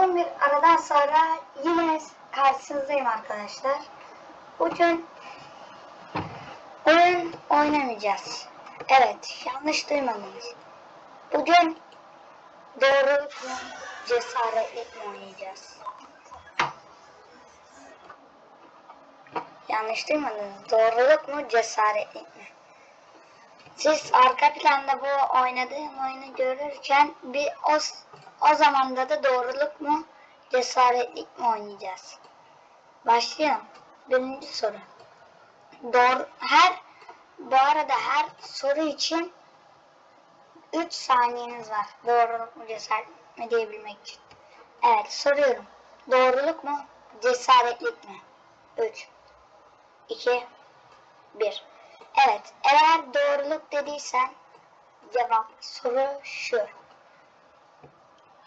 Uzun bir aradan sonra yine karşınızdayım arkadaşlar. Bugün oyun oynamayacağız. Evet, yanlış duymadınız. Bugün cesaretlik mi oynayacağız? Yanlış duymadınız. Doğruluk mu, cesaretlik mi? Siz arka planda bu oynadığım oyunu görürken bir o, o zamanda da doğruluk mu, cesaretlik mi oynayacağız? Başlayalım. Birinci soru. Doğru, her bu arada her soru için 3 saniyeniz var. Doğruluk mu, cesaretlik mi diyebilmek için. Evet, soruyorum. Doğruluk mu, cesaretlik mi? 3 2 1 Evet, eğer doğruluk dediysen cevap soru şu.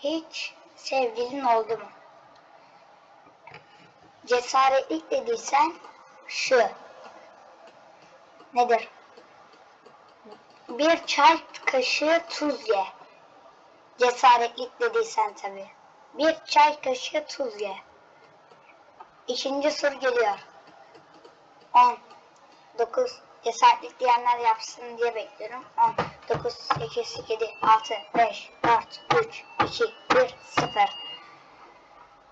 Hiç sevgilin oldu mu? Cesaretlik dediysen şu. Nedir? Bir çay kaşığı tuz ye. Cesaretlik dediysen tabii. Bir çay kaşığı tuz ye. İkinci soru geliyor. 10 9 cesaretlik diyenler yapsın diye bekliyorum. 10 9 8 7 6 5 4 3 2 1 0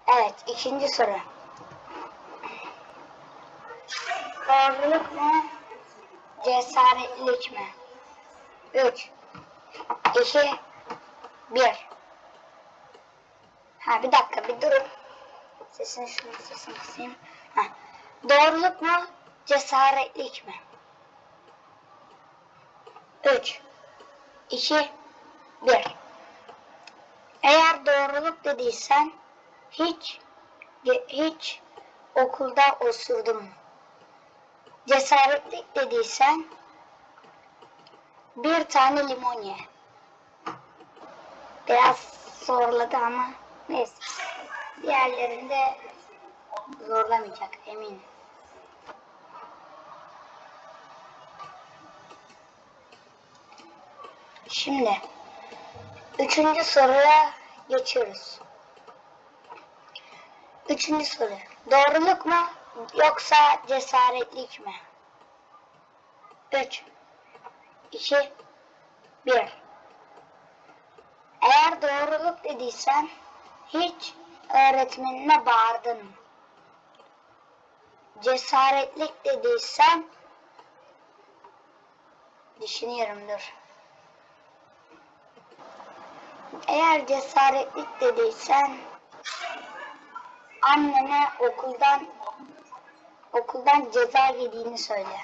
Evet ikinci soru. Doğruluk mu? Cesaretlik mi? 3 2 1 Ha bir dakika bir durun. Sesini şunu sesini kısayım. Ha. Doğruluk mu? Cesaretlik mi? 3 2 1 Eğer doğruluk dediysen hiç hiç okulda osurdum. Cesaretlik dediysen bir tane limon ye. Biraz zorladı ama neyse. Diğerlerinde zorlamayacak eminim. Şimdi üçüncü soruya geçiyoruz. Üçüncü soru. Doğruluk mu yoksa cesaretlik mi? 3 2 1 Eğer doğruluk dediysen hiç öğretmenine bağırdın mı? Cesaretlik dediysen düşünüyorum dur. Eğer cesaretlik dediysen annene okuldan okuldan ceza yediğini söyle.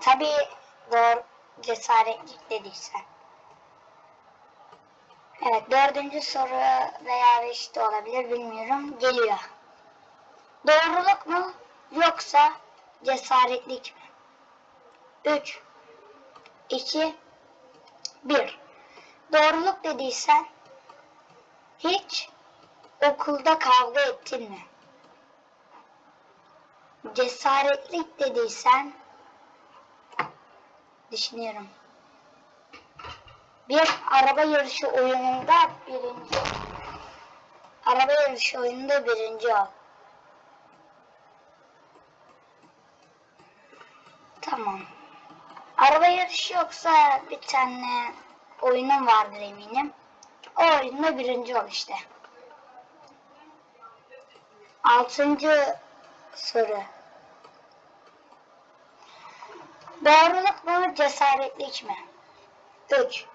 Tabii doğru cesaretlik dediysen. Evet dördüncü soru veya beş olabilir bilmiyorum. Geliyor. Doğruluk mu yoksa cesaretlik mi? 3 2 1 Doğruluk dediysen hiç okulda kavga ettin mi? Cesaretlik dediysen düşünüyorum. Bir araba yarışı oyununda birinci araba yarışı oyununda birinci ol. Tamam. Araba yarışı yoksa bir tane oyunum vardır eminim. O oyunda birinci ol işte. Altıncı soru. Doğruluk mu cesaretlik mi? 3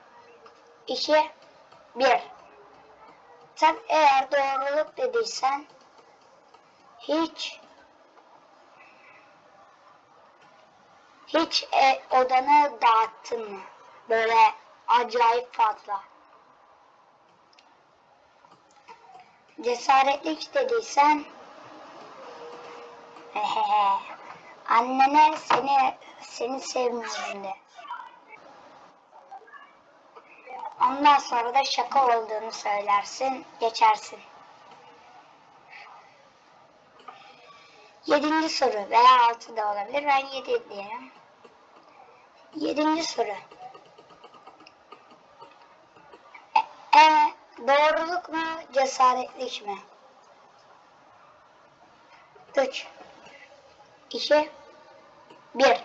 2 1 Sen eğer doğruluk dediysen hiç hiç e, odanı dağıttın mı? Böyle acayip fazla. Cesaretlik hehehe annene seni seni sevmiyorum de. Ondan sonra da şaka olduğunu söylersin, geçersin. Yedinci soru veya altı da olabilir. Ben yedi diyelim. Yedinci soru. E, e, Doğruluk mu, cesaretlik mi? 3 2 1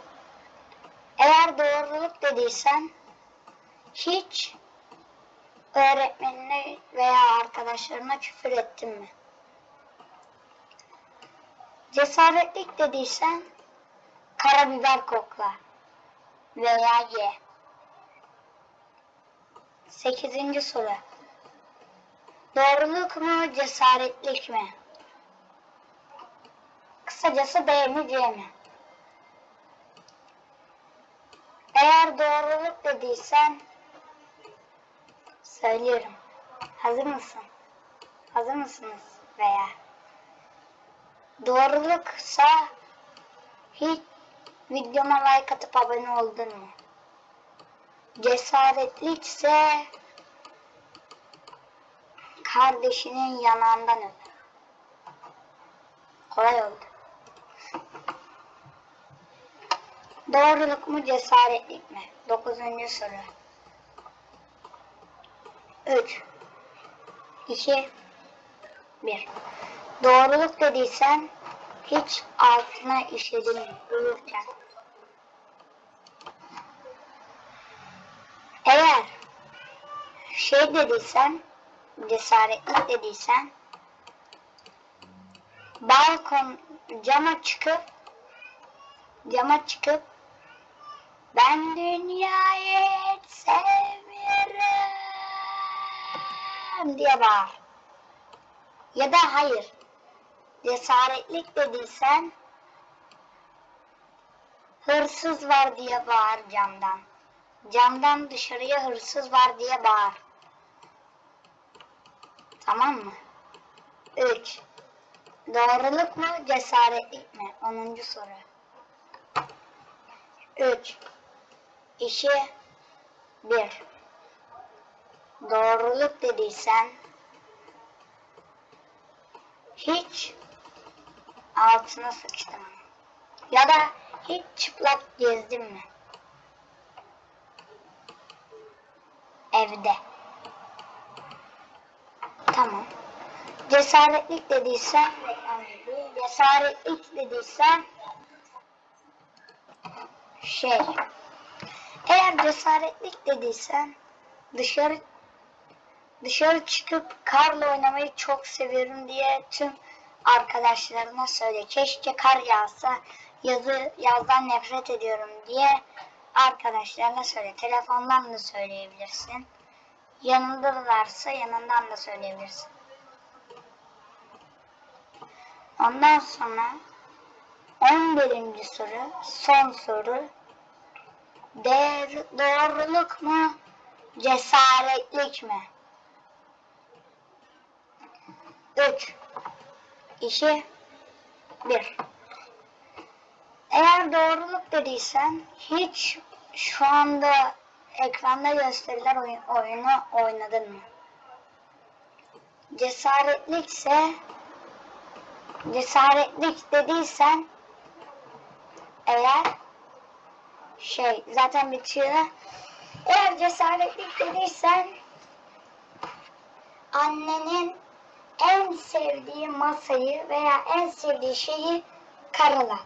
Eğer doğruluk dediysen hiç öğretmenine veya arkadaşlarına küfür ettin mi? Cesaretlik dediysen karabiber kokla veya ye. Sekizinci soru. Doğruluk mu, cesaretlik mi? Kısacası B mi, mi? Eğer doğruluk dediysen söylüyorum. Hazır mısın? Hazır mısınız? Veya doğruluksa hiç videoma like atıp abone oldun mu? Cesaretlikse kardeşinin yanağından öp. Kolay oldu. Doğruluk mu cesaretlik mi? Dokuzuncu soru. Üç. İki. Bir. Doğruluk dediysen hiç altına işledin mi uyurken? Eğer şey dediysen, cesaretlik dediysen, balkon cama çıkıp, cama çıkıp, ben dünyayı hiç sevmiyorum diye bağır. Ya da hayır, cesaretlik dediysen, hırsız var diye bağır camdan. Camdan dışarıya hırsız var diye bağır. Tamam mı? 3. Doğruluk mu, cesaretlik mi? 10. soru. 3. 2. 1. Doğruluk dediysen hiç altına sıçtın mı? Ya da hiç çıplak gezdin mi? Evde. Tamam. Cesaretlik dediysen cesaretlik dediysen şey eğer cesaretlik dediysen dışarı dışarı çıkıp karla oynamayı çok seviyorum diye tüm arkadaşlarına söyle. Keşke kar yağsa yazı yazdan nefret ediyorum diye arkadaşlarına söyle. Telefondan da söyleyebilirsin. Yanındalarsa yanından da söyleyebilirsin. Ondan sonra 11. soru, son soru. Değer, doğruluk mu, cesaretlik mi? 3 2 1 Eğer doğruluk dediysen hiç şu anda ekranda gösterilen oyun, oyunu oynadın mı? Cesaretlikse cesaretlik dediysen eğer şey zaten bitiyor. Eğer cesaretlik dediysen annenin en sevdiği masayı veya en sevdiği şeyi karala.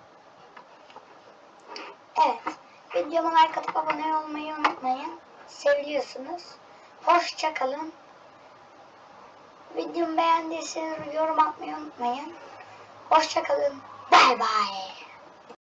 Evet. Videoma like atıp abone olmayı unutmayın. Seviyorsunuz. Hoşça kalın. Videomu beğendiyseniz yorum atmayı unutmayın. Hoşça kalın. Bay bay.